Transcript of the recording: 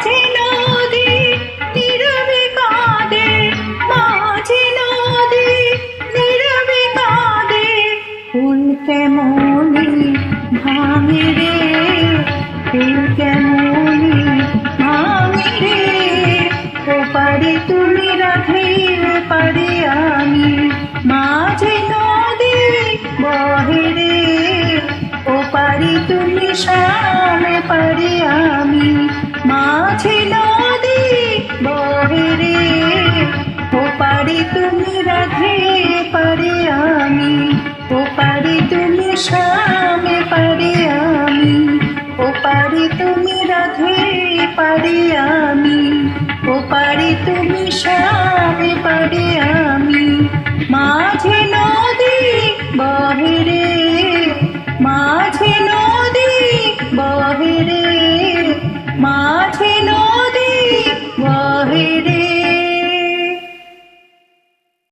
মাঝে নদী, নীরবে কাঁদে, মাঝে নদী, নীরবে কাঁদে। ফুল কেমনি ভাঙে রে, ফুল কেমনি ভাঙে রে। ও পারে তুমি রাধে পারে আমি মাঝে নদী বহে রে। ও তুমি সামনে পারি আমি পারি আমি ও পারি তুমি সামনে পারি আমি। মাঝে